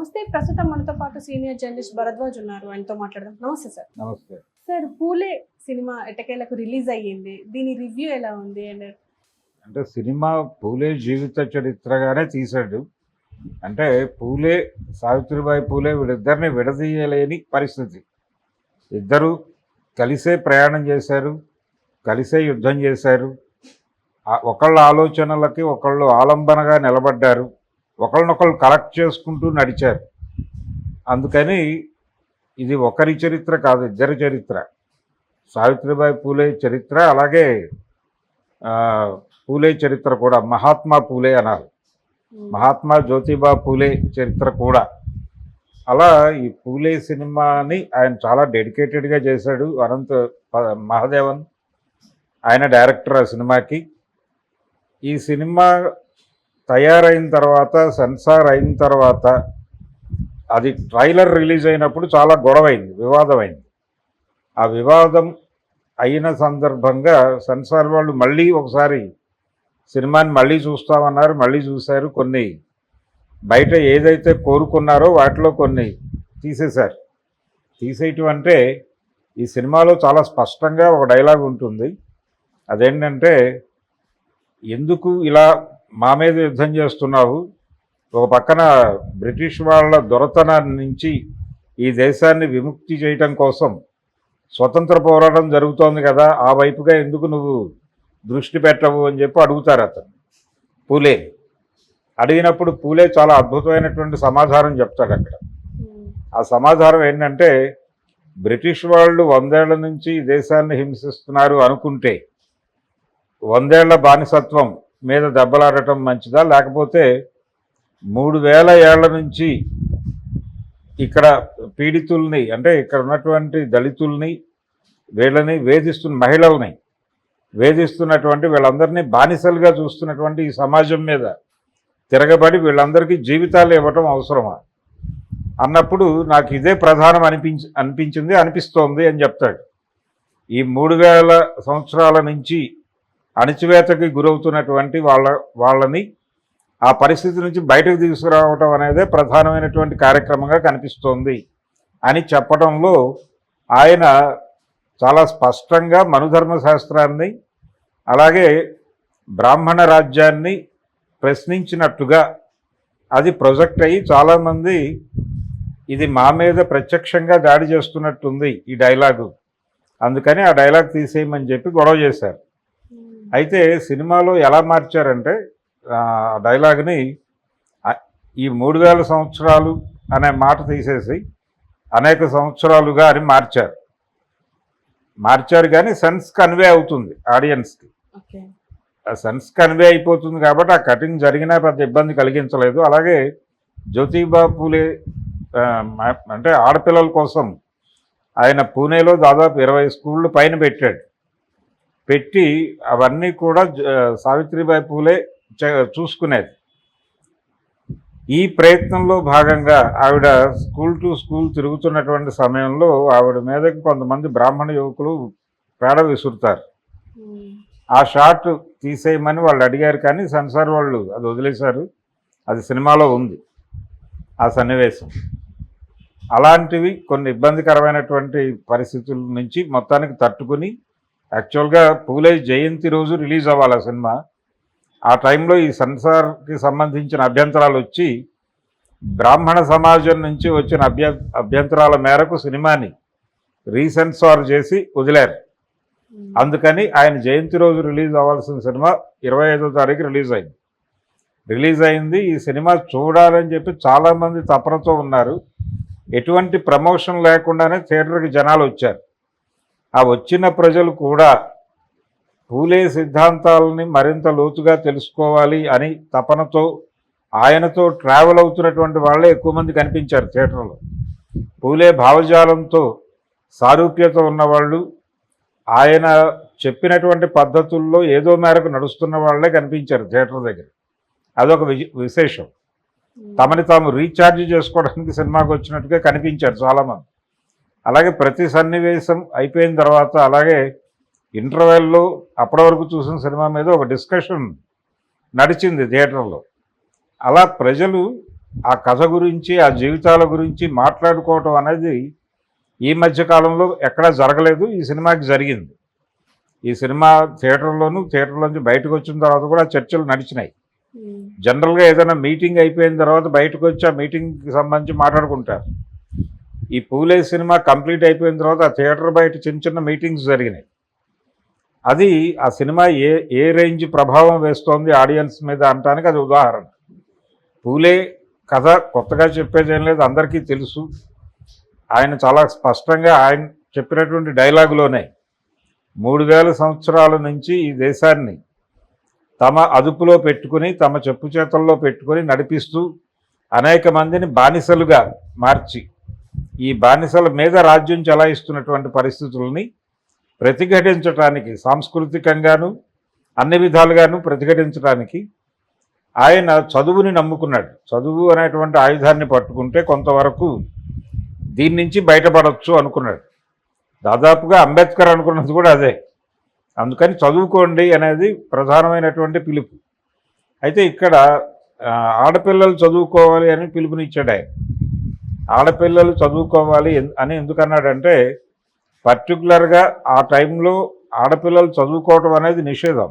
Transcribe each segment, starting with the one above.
నమస్తే. ప్రస్తుతం మనతో పాటు సీనియర్ జర్నలిస్ట్ భరద్వాజ్ ఉన్నారు. ఆయనతో మాట్లాడదాం. నమస్తే సార్. నమస్తే. సార్ పూలే సినిమా ఎటకేలకు రిలీజ్ అయ్యింది. దీని రివ్యూ ఎలా ఉంది? అండ్ అంటే సినిమా పూలే జీవిత చరిత్రగానే తీశాడు. అంటే పూలే సావిత్రిబాయి పూలే వీళ్ళిద్దరిని విడదీయలేని పరిస్థితి. ఇద్దరు కలిసే ప్రయాణం చేశారు కలిసే యుద్ధం చేశారు. ఒకళ్ళ ఆలోచనలకి ఒకళ్ళు ఆలంబనగా నిలబడ్డారు. ఒకళ్ళనొకళ్ళు కరెక్ట్ చేసుకుంటూ నడిచారు. అందుకని ఇది ఒకరి చరిత్ర కాదు ఇద్దరి చరిత్ర. సావిత్రిబాయి పూలే చరిత్ర అలాగే పూలే చరిత్ర కూడా మహాత్మా పూలే అన్నారు. మహాత్మా జ్యోతిబా పూలే చరిత్ర కూడా. అలా ఈ పూలే సినిమాని ఆయన చాలా డెడికేటెడ్గా చేశాడు. అనంత మహాదేవన్ ఆయన డైరెక్టర్ ఆ సినిమాకి. ఈ సినిమా తయారైన తర్వాత సెన్సార్ అయిన తర్వాత అది ట్రైలర్ రిలీజ్ అయినప్పుడు చాలా గొడవైంది వివాదమైంది. ఆ వివాదం అయిన సందర్భంగా సెన్సార్ వాళ్ళు మళ్ళీ ఒకసారి సినిమాని మళ్ళీ చూస్తామన్నారు మళ్ళీ చూశారు. కొన్ని బయట ఏదైతే కోరుకున్నారో వాటిలో కొన్ని తీసేశారు. తీసేయటం అంటే ఈ సినిమాలో చాలా స్పష్టంగా ఒక డైలాగ్ ఉంటుంది. అదేంటంటే ఎందుకు ఇలా మా మీద యుద్ధం చేస్తున్నావు. ఒక పక్కన బ్రిటిష్ వాళ్ళ దొరతనాన్ని నుంచి ఈ దేశాన్ని విముక్తి చేయటం కోసం స్వతంత్ర పోరాటం జరుగుతోంది కదా ఆ వైపుగా ఎందుకు నువ్వు దృష్టి పెట్టవు అని చెప్పి అడుగుతారు అతను. పూలే. అడిగినప్పుడు పూలే చాలా అద్భుతమైనటువంటి సమాధానం చెప్తాడు అక్కడ. ఆ సమాధానం ఏంటంటే బ్రిటిష్ వాళ్ళు వందేళ్ళ నుంచి ఈ దేశాన్ని హింసిస్తున్నారు అనుకుంటే వందేళ్ళ బానిసత్వం మీద దెబ్బలాడటం మంచిదా? లేకపోతే మూడు వేల ఏళ్ళ నుంచి ఇక్కడ పీడితుల్ని అంటే ఇక్కడ ఉన్నటువంటి దళితుల్ని వీళ్ళని వేధిస్తున్న మహిళల్ని వేధిస్తున్నటువంటి వీళ్ళందరినీ బానిసలుగా చూస్తున్నటువంటి ఈ సమాజం మీద తిరగబడి వీళ్ళందరికీ జీవితాలు ఇవ్వటం అవసరమా? అన్నప్పుడు నాకు ఇదే ప్రధానం అనిపించి అనిపించింది అనిపిస్తోంది అని చెప్తాడు. ఈ మూడు వేల సంవత్సరాల నుంచి అణిచివేతకి గురవుతున్నటువంటి వాళ్ళ వాళ్ళని ఆ పరిస్థితి నుంచి బయటకు తీసుకురావటం అనేదే ప్రధానమైనటువంటి కార్యక్రమంగా కనిపిస్తోంది అని చెప్పడంలో ఆయన చాలా స్పష్టంగా మనుధర్మ శాస్త్రాన్ని అలాగే బ్రాహ్మణ రాజ్యాన్ని ప్రశ్నించినట్టుగా అది ప్రొజెక్ట్ అయ్యి చాలామంది ఇది మా మీద ప్రత్యక్షంగా దాడి చేస్తున్నట్టుంది ఈ డైలాగు. అందుకని ఆ డైలాగ్ తీసేయమని చెప్పి గొడవ చేశారు. అయితే సినిమాలో ఎలా మార్చారంటే ఆ డైలాగ్ని ఈ మూడు వేల సంవత్సరాలు అనే మాట తీసేసి అనేక సంవత్సరాలుగా అని మార్చారు. మార్చారు కానీ సెన్స్ కన్వే అవుతుంది ఆడియన్స్కి. సెన్స్ కన్వే అయిపోతుంది కాబట్టి ఆ కటింగ్ జరిగినా పెద్ద ఇబ్బంది కలిగించలేదు. అలాగే జ్యోతిబా పూలే ఆ, మా- అంటే ఆడపిల్లల కోసం ఆయన పూణేలో దాదాపు ఇరవై స్కూళ్ళు పైన పెట్టాడు. పెట్టి అవన్నీ కూడా సావిత్రిబాయి పూలే చూసుకునేది. ఈ ప్రయత్నంలో భాగంగా ఆవిడ స్కూల్ టు స్కూల్ తిరుగుతున్నటువంటి సమయంలో ఆవిడ మీదకి కొంతమంది బ్రాహ్మణ యువకులు పేడ విసురుతారు. ఆ షాట్ తీసేయమని వాళ్ళు అడిగారు కానీ సెన్సార్ వాళ్ళు అది వదిలేశారు. అది సినిమాలో ఉంది. ఆ సన్నివేశం. అలాంటివి కొన్ని ఇబ్బందికరమైనటువంటి పరిస్థితుల నుంచి మొత్తానికి తట్టుకుని యాక్చువల్గా పూలే జయంతి రోజు రిలీజ్ అవ్వాలి ఆ సినిమా. ఆ టైంలో ఈ సెన్సార్కి సంబంధించిన అభ్యంతరాలు వచ్చి బ్రాహ్మణ సమాజం నుంచి వచ్చిన అభ్య అభ్యంతరాల మేరకు సినిమాని రీసెన్సార్ చేసి వదిలారు. అందుకని ఆయన జయంతి రోజు రిలీజ్ అవ్వాల్సిన సినిమా ఇరవై ఐదో తారీఖు రిలీజ్ అయింది. రిలీజ్ అయింది ఈ సినిమా చూడాలని చెప్పి చాలామంది తపనతో ఉన్నారు. ఎటువంటి ప్రమోషన్ లేకుండానే థియేటర్కి జనాలు వచ్చారు. ఆ వచ్చిన ప్రజలు కూడా పూలే సిద్ధాంతాలని మరింత లోతుగా తెలుసుకోవాలి అని తపనతో ఆయనతో ట్రావెల్ అవుతున్నటువంటి వాళ్ళే ఎక్కువ మంది కనిపించారు థియేటర్లో. పూలే భావజాలంతో సారూప్యత ఉన్నవాళ్ళు ఆయన చెప్పినటువంటి పద్ధతుల్లో ఏదో మేరకు నడుస్తున్న వాళ్ళే కనిపించారు థియేటర్ దగ్గర. అదొక విశేషం. తమని తాము రీఛార్జ్ చేసుకోవడానికి సినిమాకి వచ్చినట్టుగా కనిపించారు చాలామంది. అలాగే ప్రతి సన్నివేశం అయిపోయిన తర్వాత అలాగే ఇంటర్వెల్లో అప్పటి వరకు చూసిన సినిమా మీద ఒక డిస్కషన్ నడిచింది థియేటర్లో. అలా ప్రజలు ఆ కథ గురించి ఆ జీవితాల గురించి మాట్లాడుకోవటం అనేది ఈ మధ్య కాలంలో ఎక్కడా జరగలేదు ఈ సినిమాకి జరిగింది. ఈ సినిమా థియేటర్లోను థియేటర్లోంచి బయటకు వచ్చిన తర్వాత కూడా చర్చలు నడిచినాయి. జనరల్గా ఏదైనా మీటింగ్ అయిపోయిన తర్వాత బయటకు వచ్చి ఆ మీటింగ్కి సంబంధించి మాట్లాడుకుంటారు. ఈ పూలే సినిమా కంప్లీట్ అయిపోయిన తర్వాత ఆ థియేటర్ బయట చిన్న చిన్న మీటింగ్స్ జరిగినాయి. అది ఆ సినిమా ఏ ఏ రేంజ్ ప్రభావం వేస్తోంది ఆడియన్స్ మీద అనటానికి అది ఉదాహరణ. పూలే కథ కొత్తగా చెప్పేది ఏం లేదు అందరికీ తెలుసు. ఆయన చాలా స్పష్టంగా ఆయన చెప్పినటువంటి డైలాగులోనే మూడు వేల సంవత్సరాల నుంచి ఈ దేశాన్ని తమ అదుపులో పెట్టుకుని తమ చెప్పు చేతల్లో పెట్టుకుని నడిపిస్తూ అనేక మందిని బానిసలుగా మార్చి ఈ బానిసల మీద రాజ్యం చలాయిస్తున్నటువంటి పరిస్థితుల్ని ప్రతిఘటించటానికి సాంస్కృతికంగాను అన్ని విధాలుగాను ప్రతిఘటించడానికి ఆయన చదువుని నమ్ముకున్నాడు. చదువు అనేటువంటి ఆయుధాన్ని పట్టుకుంటే కొంతవరకు దీని నుంచి బయటపడవచ్చు అనుకున్నాడు. దాదాపుగా అంబేద్కర్ అనుకున్నది కూడా అదే. అందుకని చదువుకోండి అనేది ప్రధానమైనటువంటి పిలుపు. అయితే ఇక్కడ ఆడపిల్లలు చదువుకోవాలి అని పిలుపునిచ్చాడు ఆయన ఆడపిల్లలు చదువుకోవాలి అని అని ఎందుకన్నాడంటే పర్టికులర్గా ఆ టైంలో ఆడపిల్లలు చదువుకోవటం అనేది నిషేధం.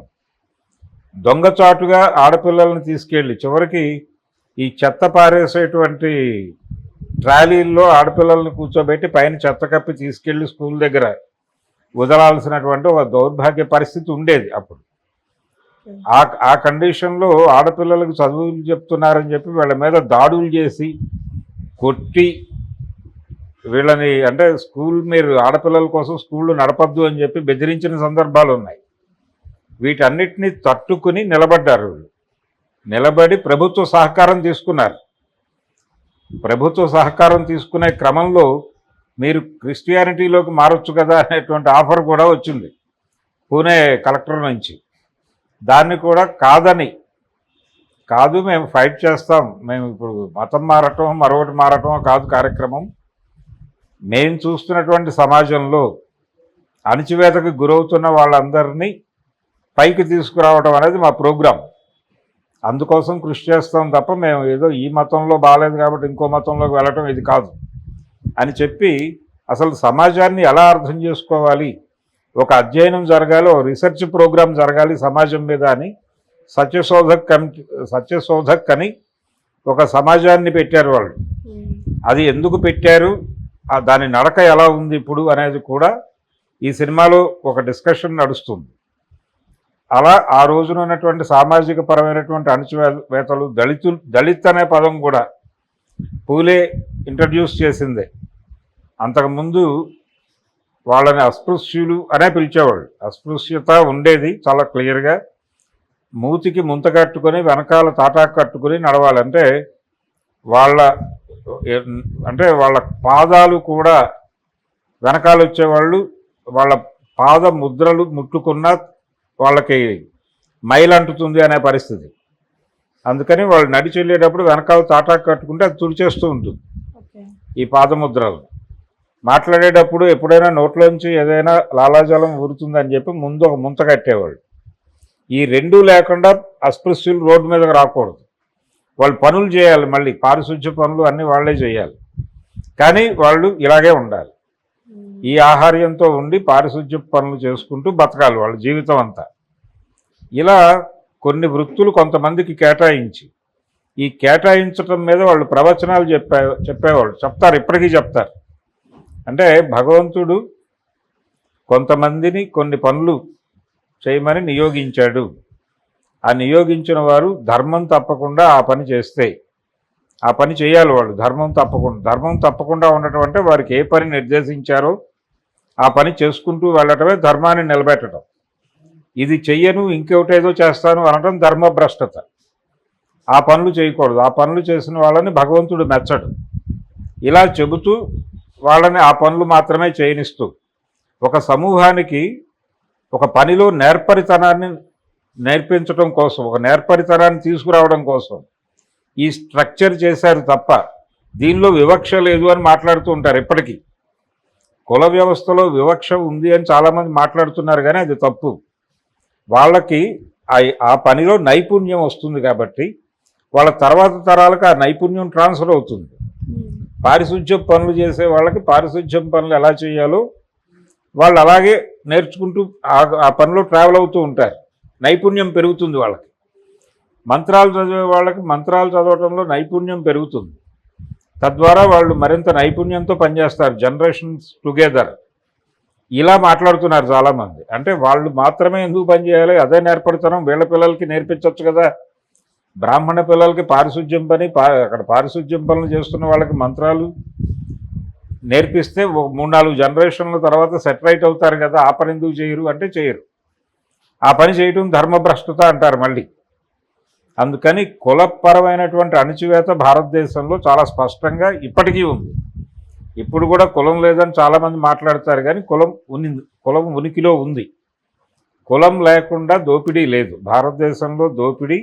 దొంగచాటుగా ఆడపిల్లల్ని తీసుకెళ్ళి చివరికి ఈ చెత్త పారేసేటువంటి ట్రాలీల్లో ఆడపిల్లల్ని కూర్చోబెట్టి పైన చెత్త కప్పి తీసుకెళ్ళి స్కూల్ దగ్గర వదలాల్సినటువంటి ఒక దౌర్భాగ్య పరిస్థితి ఉండేది అప్పుడు. ఆ ఆ కండిషన్లో ఆడపిల్లలకు చదువులు చెప్తున్నారని చెప్పి వీళ్ళ మీద దాడులు చేసి కొట్టి వీళ్ళని అంటే స్కూల్ మీరు ఆడపిల్లల కోసం స్కూళ్ళు నడపద్దు అని చెప్పి బెదిరించిన సందర్భాలు ఉన్నాయి. వీటన్నిటిని తట్టుకుని నిలబడ్డారు వీళ్ళు. నిలబడి ప్రభుత్వ సహకారం తీసుకున్నారు. ప్రభుత్వ సహకారం తీసుకునే క్రమంలో మీరు క్రిస్టియానిటీలోకి మారొచ్చు కదా అనేటువంటి ఆఫర్ కూడా వచ్చింది. పూణే కలెక్టర్ నుంచి. దాన్ని కూడా కాదని కాదు మేము ఫైట్ చేస్తాం. మేము ఇప్పుడు మతం మారటం మరొకటి మారటం కాదు కార్యక్రమం. మేము చూస్తున్నటువంటి సమాజంలో అణచివేతకు గురవుతున్న వాళ్ళందరినీ పైకి తీసుకురావడం అనేది మా ప్రోగ్రాం. అందుకోసం కృషి చేస్తాం తప్ప మేము ఏదో ఈ మతంలో బాగాలేదు కాబట్టి ఇంకో మతంలోకి వెళ్ళటం ఇది కాదు. అని చెప్పి అసలు సమాజాన్ని ఎలా అర్థం చేసుకోవాలి? ఒక అధ్యయనం జరగాలి ఒక రీసెర్చ్ ప్రోగ్రాం జరగాలి సమాజం మీద అని సత్యశోధక్ కమిటీ సత్యశోధక్ అని ఒక సమాజాన్ని పెట్టారు వాళ్ళు. అది ఎందుకు పెట్టారు? దాని నడక ఎలా ఉంది ఇప్పుడు అనేది కూడా ఈ సినిమాలో ఒక డిస్కషన్ నడుస్తుంది. అలా ఆ రోజున ఉన్నటువంటి సామాజిక పరమైనటువంటి అణచివేతలు దళితులు దళిత్ అనే పదం కూడా పూలే ఇంట్రడ్యూస్ చేసిందే. అంతకుముందు వాళ్ళని అస్పృశ్యులు అనే పిలిచేవాళ్ళు. అస్పృశ్యత ఉండేది చాలా క్లియర్గా. మూతికి ముంత కట్టుకొని వెనకాల తాటాకు కట్టుకొని నడవాలంటే వాళ్ళ అంటే వాళ్ళ పాదాలు కూడా వెనకాల వచ్చేవాళ్ళు వాళ్ళ పాద ముద్రలు ముట్టుకున్న వాళ్ళకి మైల్ అంటుతుంది అనే పరిస్థితి. అందుకని వాళ్ళు నడిచి వెళ్ళేటప్పుడు వెనకాల తాటాకు కట్టుకుంటే అది తుడిచేస్తూ ఉంటుంది. ఈ పాదముద్రలు మాట్లాడేటప్పుడు ఎప్పుడైనా నోట్లోంచి ఏదైనా లాలాజలం ఊరుతుందని చెప్పి ముందు ఒక ముంత కట్టేవాళ్ళు. ఈ రెండూ లేకుండా అస్పృశ్యులు రోడ్డు మీదకి రాకూడదు. వాళ్ళు పనులు చేయాలి మళ్ళీ పారిశుధ్య పనులు అన్నీ వాళ్ళే చేయాలి. కానీ వాళ్ళు ఇలాగే ఉండాలి. ఈ ఆహార్యంతో ఉండి పారిశుధ్య పనులు చేసుకుంటూ బతకాలి వాళ్ళ జీవితం అంతా. ఇలా కొన్ని వృత్తులు కొంతమందికి కేటాయించి ఈ కేటాయించటం మీద వాళ్ళు ప్రవచనాలు చెప్పే చెప్పేవాళ్ళు చెప్తారు ఇప్పటికీ చెప్తారు. అంటే భగవంతుడు కొంతమందిని కొన్ని పనులు చేయమని నియోగించాడు. ఆ నియోగించిన వారు ధర్మం తప్పకుండా ఆ పని చేస్తే ఆ పని చేయాలి వాళ్ళు ధర్మం తప్పకుండా ధర్మం తప్పకుండా ఉండటం అంటే వారికి ఏ పని నిర్దేశించారో ఆ పని చేసుకుంటూ వెళ్ళటమే ధర్మాన్ని నిలబెట్టడం. ఇది చెయ్యను ఇంకొకటేదో చేస్తాను అనటం ధర్మభ్రష్టత. ఆ పనులు చేయకూడదు. ఆ పనులు చేసిన వాళ్ళని భగవంతుడు మెచ్చడు. ఇలా చెబుతూ వాళ్ళని ఆ పనులు మాత్రమే చేయనిస్తూ ఒక సమూహానికి ఒక పనిలో నేర్పరితనాన్ని నేర్పించడం కోసం ఒక నేర్పరితనాన్ని తీసుకురావడం కోసం ఈ స్ట్రక్చర్ చేశారు తప్ప దీనిలో వివక్ష లేదు అని మాట్లాడుతూ ఉంటారు ఇప్పటికీ. కుల వ్యవస్థలో వివక్ష ఉంది అని చాలామంది మాట్లాడుతున్నారు కానీ అది తప్పు. వాళ్ళకి ఆ- ఆ పనిలో నైపుణ్యం వస్తుంది కాబట్టి వాళ్ళ తర్వాత తరాలకు ఆ నైపుణ్యం ట్రాన్స్ఫర్ అవుతుంది. పారిశుధ్యం పనులు చేసే వాళ్ళకి పారిశుధ్యం పనులు ఎలా చేయాలో వాళ్ళు అలాగే నేర్చుకుంటూ ఆ- ఆ పనిలో ట్రావెల్ అవుతూ ఉంటారు. నైపుణ్యం పెరుగుతుంది వాళ్ళకి. మంత్రాలు చదివే వాళ్ళకి మంత్రాలు చదవటంలో నైపుణ్యం పెరుగుతుంది. తద్వారా వాళ్ళు మరింత నైపుణ్యంతో పనిచేస్తారు. జనరేషన్స్ టుగెదర్ ఇలా మాట్లాడుతున్నారు చాలామంది. అంటే వాళ్ళు మాత్రమే ఎందుకు పనిచేయాలి అదే నేర్పడతనం. వీళ్ళ పిల్లలకి నేర్పించవచ్చు కదా. బ్రాహ్మణ పిల్లలకి పారిశుధ్యం పని అక్కడ పారిశుధ్యం పనులు చేస్తున్న వాళ్ళకి మంత్రాలు నేర్పిస్తే ఒక మూడు నాలుగు జనరేషన్ల తర్వాత సెటిలైట్ అవుతారు కదా ఆ పని ఎందుకు చేయరు అంటే చేయరు. ఆ పని చేయటం ధర్మభ్రష్టత అంటారు మళ్ళీ. అందుకని కులపరమైనటువంటి అణచివేత భారతదేశంలో చాలా స్పష్టంగా ఇప్పటికీ ఉంది. ఇప్పుడు కూడా కులం లేదని చాలామంది మాట్లాడతారు కానీ కులం ఉని కులం ఉనికిలో ఉంది. కులం లేకుండా దోపిడీ లేదు. భారతదేశంలో దోపిడీ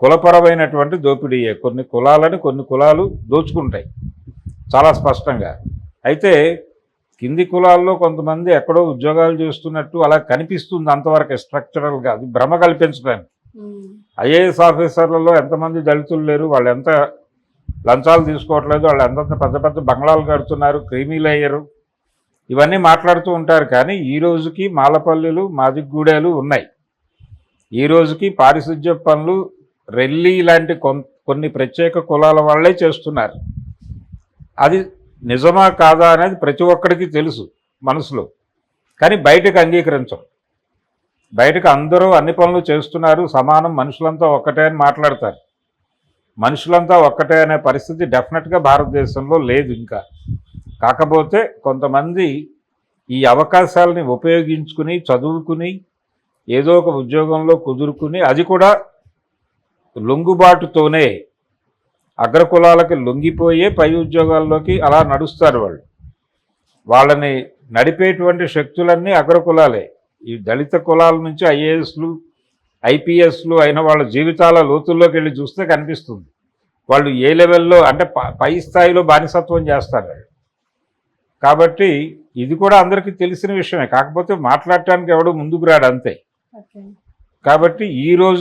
కులపరమైనటువంటి దోపిడీయే. కొన్ని కులాలని కొన్ని కులాలు దోచుకుంటాయి. చాలా స్పష్టంగా. అయితే కింది కులాల్లో కొంతమంది ఎక్కడో ఉద్యోగాలు చేస్తున్నట్టు అలా కనిపిస్తుంది అంతవరకు స్ట్రక్చరల్గా అది భ్రమ కల్పించడానికి. ఐఏఎస్ ఆఫీసర్లలో ఎంతమంది దళితులు లేరు వాళ్ళు ఎంత లంచాలు తీసుకోవట్లేదు వాళ్ళు ఎంత పెద్ద పెద్ద బంగ్లాలు కడుతున్నారు క్రీమీలు అయ్యారు. ఇవన్నీ మాట్లాడుతూ ఉంటారు కానీ ఈ రోజుకి మాలపల్లిలు మాదిగూడేలు ఉన్నాయి. ఈ రోజుకి పారిశుధ్య పనులు రెల్లి లాంటి కొన్- కొన్ని ప్రత్యేక కులాల వాళ్ళే చేస్తున్నారు. అది నిజమా కాదా అనేది ప్రతి ఒక్కడికి తెలుసు మనసులో. కానీ బయటకు అంగీకరించం. బయటకు అందరూ అన్ని పనులు చేస్తున్నారు సమానం మనుషులంతా ఒక్కటే అని మాట్లాడతారు. మనుషులంతా ఒక్కటే అనే పరిస్థితి డెఫినెట్గా భారతదేశంలో లేదు ఇంకా. కాకపోతే కొంతమంది ఈ అవకాశాలని ఉపయోగించుకుని చదువుకుని ఏదో ఒక ఉద్యోగంలో కుదురుకుని అది కూడా లొంగుబాటుతోనే అగ్రకులాలకి లొంగిపోయే పై ఉద్యోగాల్లోకి అలా నడుస్తారు వాళ్ళు. వాళ్ళని నడిపేటువంటి శక్తులన్నీ అగ్రకులాలే. ఈ దళిత కులాల నుంచి ఐఏఎస్లు ఐపీఎస్లు అయిన వాళ్ళ జీవితాల లోతుల్లోకి వెళ్ళి చూస్తే కనిపిస్తుంది. వాళ్ళు ఏ లెవెల్లో అంటే ప- స్థాయిలో బానిసత్వం చేస్తారు వాళ్ళు. కాబట్టి ఇది కూడా అందరికీ తెలిసిన విషయమే. కాకపోతే మాట్లాడటానికి ఎవడు ముందుకు రాడు అంతే. కాబట్టి ఈ రోజు